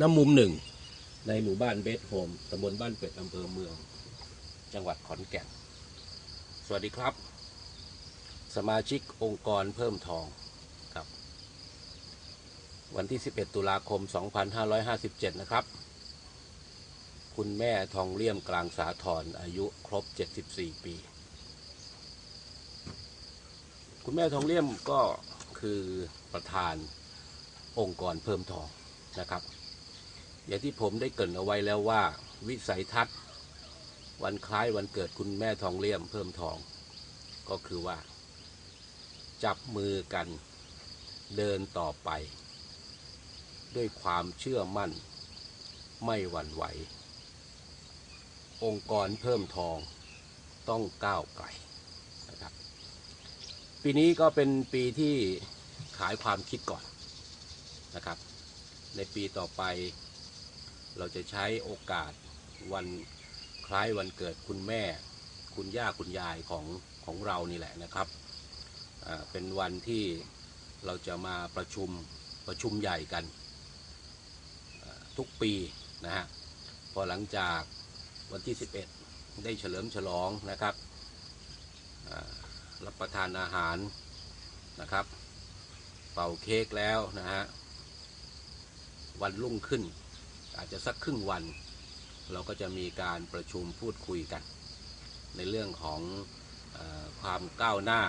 น้ำมุมหนึ่ง ในหมู่บ้านเบสโฮมตำบลบ้านเป็ดอำเภอเมือง จังหวัดขอนแก่น สวัสดีครับ สมาชิกองค์กรเพิ่มทองครับ วันที่ 11 ตุลาคม 2557 นะครับ คุณแม่ทองเลี่ยมกลางสาทรอายุครบ 74 ปี คุณแม่ทองเลี่ยมก็คือประธานองค์กรเพิ่มทองนะครับ อย่างที่ผมได้เกริ่นเอาไว้แล้วว่า วิสัยทัศน์ วันคล้ายวันเกิดคุณแม่ทองเลี่ยมเพิ่มทอง ก็คือว่า จับมือกันเดินต่อไป ด้วยความเชื่อมั่น ไม่หวั่นไหว องค์กรเพิ่มทองต้องก้าวไกลนะครับ ปีนี้ก็เป็นปีที่ขายความคิดก่อนนะครับ ในปีต่อไป เราจะใช้โอกาสวันคล้ายวันเกิดคุณแม่ คุณย่าคุณยายของของเรานี่แหละนะครับเป็นวันที่เราจะมาประชุมประชุมใหญ่กันทุกปีนะฮะพอหลังจากวันที่ 11 ได้เฉลิมฉลองนะครับรับประทานอาหารนะครับ เป่าเค้กแล้วนะฮะวันรุ่งขึ้น อาจจะสักครึ่งวัน เราก็จะมีการประชุมพูดคุยกัน ในเรื่องของอความก้าวหน้า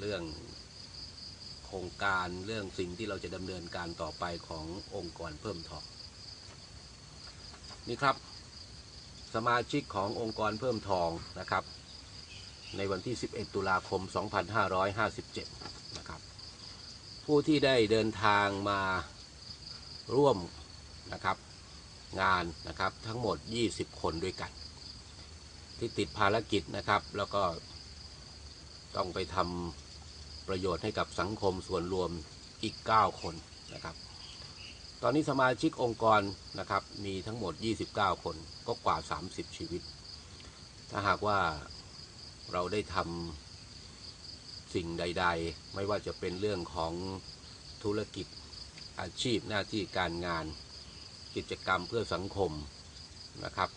เรื่องโครงการเรื่องสิ่งที่เราจะดำเนินการต่อไปขององค์กรเพิ่มทองนี่ครับสมาชิกขององค์กรเพิ่มทองนะครับ ในวันที่ 11 ตุลาคม 2557 นะครับ ผู้ที่ได้เดินทางมาร่วม นะครับงานนะครับทั้งหมด 20 คนด้วยกัน ที่ติดภารกิจนะครับ แล้วก็ต้องไปทำประโยชน์ให้กับสังคมส่วนรวมอีก 9 คนนะครับ ตอนนี้สมาชิกองค์กรนะครับมีทั้งหมด 29 คนก็กว่า 30 ชีวิต ถ้าหากว่าเราได้ทำสิ่งใด ๆ ไม่ว่าจะเป็นเรื่องของธุรกิจอาชีพหน้าที่การงาน กิจกรรมเพื่อสังคมนะครับ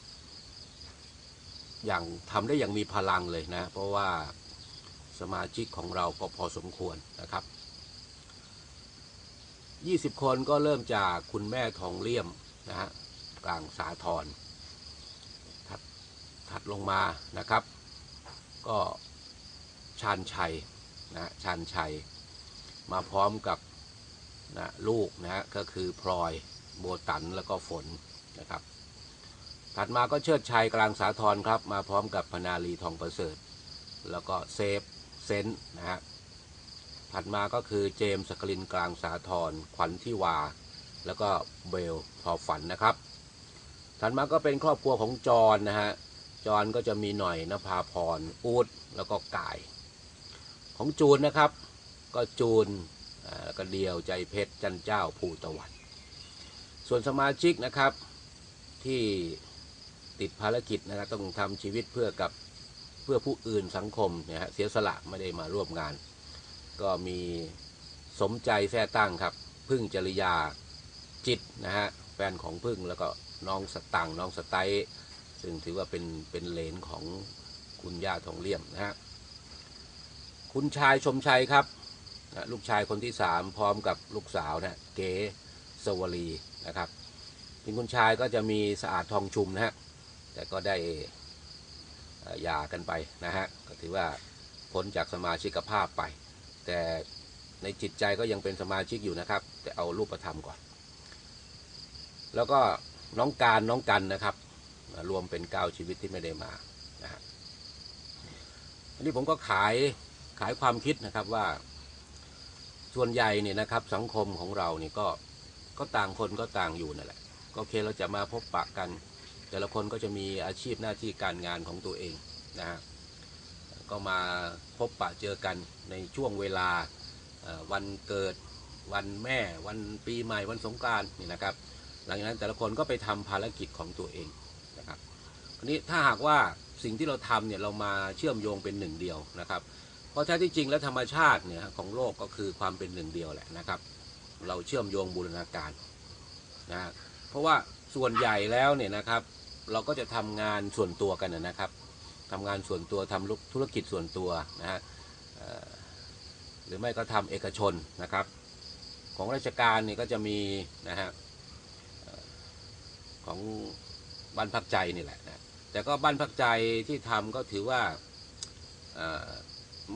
อย่างทำได้อย่างมีพลังเลยนะ เพราะว่าสมาชิกของเราก็พอสมควรนะครับ 20 คนก็เริ่มจากคุณแม่ทองเลี่ยมนะฮะกลางสาทรถัดถัดลงมานะครับ ก็ชาญชัยนะชาญชัย มาพร้อมกับนะลูกนะก็คือพลอย โบตันแล้วก็ฝนนะครับ ถัดมาก็เชิดชัยกลางสาทรครับ มาพร้อมกับพนาลีทองประเสริฐ แล้วก็เซฟเซนนะฮะถัดมาก็คือเจมส์สกลินกลางสาทรขวัญทิวา แล้วก็เบลทอฝันนะครับ ถัดมาก็เป็นครอบครัวของจอนนะฮะจอนก็จะมีหน่อยนภาพรอูดแล้วก็กาย ของจูนนะครับ ก็จูนก็เดียวใจเพชรจันเจ้าภูตะวัน ส่วนสมาชิกนะครับที่ติดภารกิจนะครับต้องทำชีวิตเพื่อกับเพื่อผู้อื่นสังคมเนี่ยฮะเสียสละไม่ได้มาร่วมงาน ก็มีสมใจแท้ตั้งครับ พึ่งจริยาจิตนะฮะแฟนของพึ่งแล้วก็น้องสตังค์น้องสไตล์ซึ่งถือว่าเป็นเป็นเลนของคุณย่าทองเลี่ยมนะฮะคุณชายชมชัยครับลูกชายคนที่สามพร้อมกับลูกสาวนะเก๋ สวลีนะครับเป็นคุณชายก็จะมีสะอาดทองชุมนะฮะแต่ก็ได้หย่ากันไปนะฮะก็ถือว่าพ้นจากสมาชิกภาพไป แต่ในจิตใจก็ยังเป็นสมาชิกอยู่นะครับ แต่เอารูปธรรมก่อน แล้วก็น้องการน้องกันนะครับ รวมเป็นเก้าชีวิตที่ไม่ได้มานะฮะอันนี้ผมก็ขายขายความคิดนะครับว่าส่วนใหญ่เนี่ยนะครับสังคมของเราเนี่ยก็ ก็ต่างคนก็ต่างอยู่นั่นแหละก็โอเคเราจะมาพบปะกัน แต่ละคนก็จะมีอาชีพหน้าที่การงานของตัวเองนะฮะก็มาพบปะเจอกันในช่วงเวลาวันเกิดวันแม่วันปีใหม่วันสงกรานต์นี่นะครับ หลังจากนั้นแต่ละคนก็ไปทำภารกิจของตัวเองนะครับคราวนี้ถ้าหากว่าสิ่งที่เราทำเนี่ยเรามาเชื่อมโยงเป็นหนึ่งเดียวนะครับ เพราะแท้ที่จริงแล้วธรรมชาติเนี่ยของโลกก็คือความเป็นหนึ่งเดียวแหละนะครับ เราเชื่อมโยงบูรณาการนะเพราะว่าส่วนใหญ่แล้วเนี่ยนะครับ เราก็จะทำงานส่วนตัวกันนะครับทำงานส่วนตัวทำธุรกิจส่วนตัวนะฮะหรือไม่ก็ทำเอกชนนะครับ ของราชการเนี่ยก็จะมีนะฮะของบ้านพักใจนี่แหละนะแต่ก็บ้านพักใจที่ทำก็ถือว่า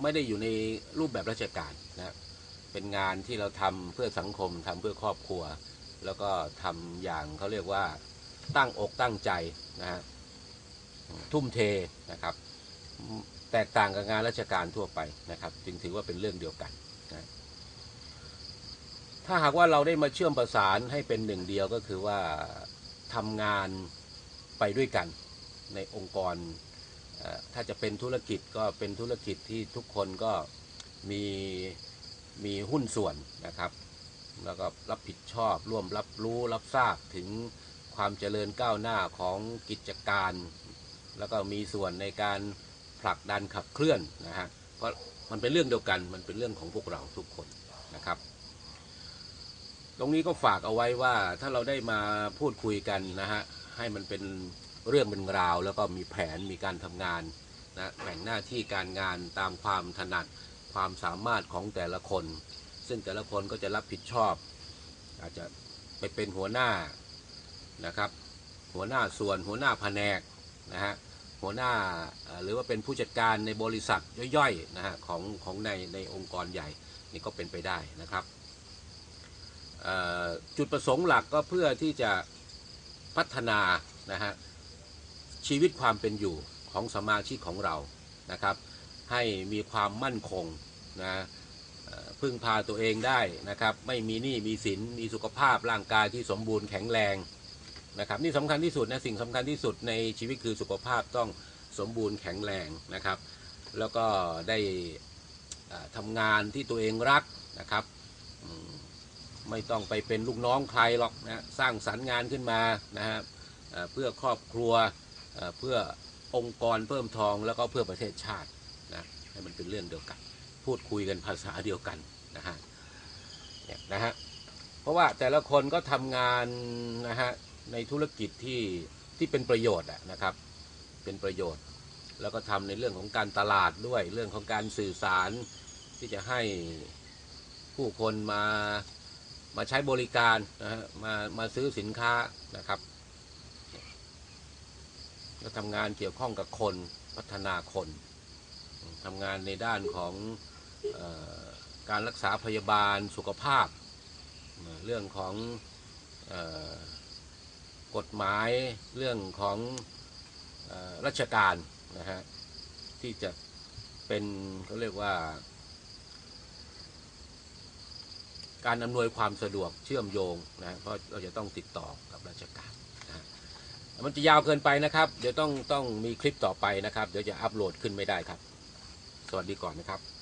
ไม่ได้อยู่ในรูปแบบราชการนะ เป็นงานที่เราทำเพื่อสังคมทำเพื่อครอบครัว แล้วก็ทำอย่างเขาเรียกว่าตั้งอกตั้งใจนะฮะทุ่มเทนะครับ แตกต่างกับงานราชการทั่วไปนะครับ จึงถือว่าเป็นเรื่องเดียวกันนะถ้าหากว่าเราได้มาเชื่อมประสานให้เป็นหนึ่งเดียวก็คือว่าทำงานไปด้วยกันในองค์กร ถ้าจะเป็นธุรกิจก็เป็นธุรกิจที่ทุกคนก็มี มีหุ้นส่วนนะครับ แล้วก็รับผิดชอบร่วมรับรู้รับทราบถึงความเจริญก้าวหน้าของกิจการ แล้วก็มีส่วนในการผลักดันขับเคลื่อนนะฮะเพราะมันเป็นเรื่องเดียวกันมันเป็นเรื่องของพวกเราทุกคนนะครับ ตรงนี้ก็ฝากเอาไว้ว่าถ้าเราได้มาพูดคุยกันนะฮะให้มันเป็นเรื่องเป็นราว แล้วก็มีแผนมีการทำงานนะแบ่งหน้าที่การงานตามความถนัด ความสามารถของแต่ละคน ซึ่งแต่ละคนก็จะรับผิดชอบ อาจจะไปเป็นหัวหน้านะครับ หัวหน้าส่วนหัวหน้าแผนกนะฮะหัวหน้าหรือว่าเป็นผู้จัดการในบริษัทย่อยๆนะฮะของของในในองค์กรใหญ่นี่ก็เป็นไปได้นะครับจุดประสงค์หลักก็เพื่อที่จะพัฒนานะฮะชีวิตความเป็นอยู่ของสมาชิกของเรานะครับ ให้มีความมั่นคงนะพึ่งพาตัวเองได้นะครับ ไม่มีหนี้มีสินมีสุขภาพร่างกายที่สมบูรณ์แข็งแรงนะครับนี่สำคัญที่สุดนะสิ่งสำคัญที่สุดในชีวิตคือสุขภาพต้องสมบูรณ์แข็งแรงนะครับ แล้วก็ได้เอ่อทำงานที่ตัวเองรักนะครับ ไม่ต้องไปเป็นลูกน้องใครหรอกนะสร้างสรรค์งานขึ้นมานะฮะเอ่อเพื่อครอบครัวเอ่อเพื่อองค์กรเพิ่มทองแล้วก็เพื่อประเทศชาติ นะให้มันเป็นเรื่องเดียวกัน พูดคุยกันภาษาเดียวกันนะฮะเนี่ยนะฮะเพราะว่าแต่ละคนก็ทำงานนะฮะในธุรกิจที่ที่เป็นประโยชน์นะครับ เป็นประโยชน์ แล้วก็ทำในเรื่องของการตลาดด้วยเรื่องของการสื่อสารที่จะให้ผู้คนมามาใช้บริการนะฮะมามาซื้อสินค้านะครับก็ทำงานเกี่ยวข้องกับคนพัฒนาคน ทำงานในด้านของออการรักษาพยาบาลสุขภาพ เรื่องของออกฎหมายเรื่องของออราชการนะฮะที่จะเป็นเขาเรียกว่า การอำนวยความสะดวกเชื่อมโยงนะเพราะเราจะต้องติดต่อกับราชการนะมันจะยาวเกินไปนะครับ เดี๋ยวต้องต้องมีคลิปต่อไปนะครับ เดี๋ยวจะอัปโหลดขึ้นไม่ได้ครับ สวัสดีก่อนนะครับ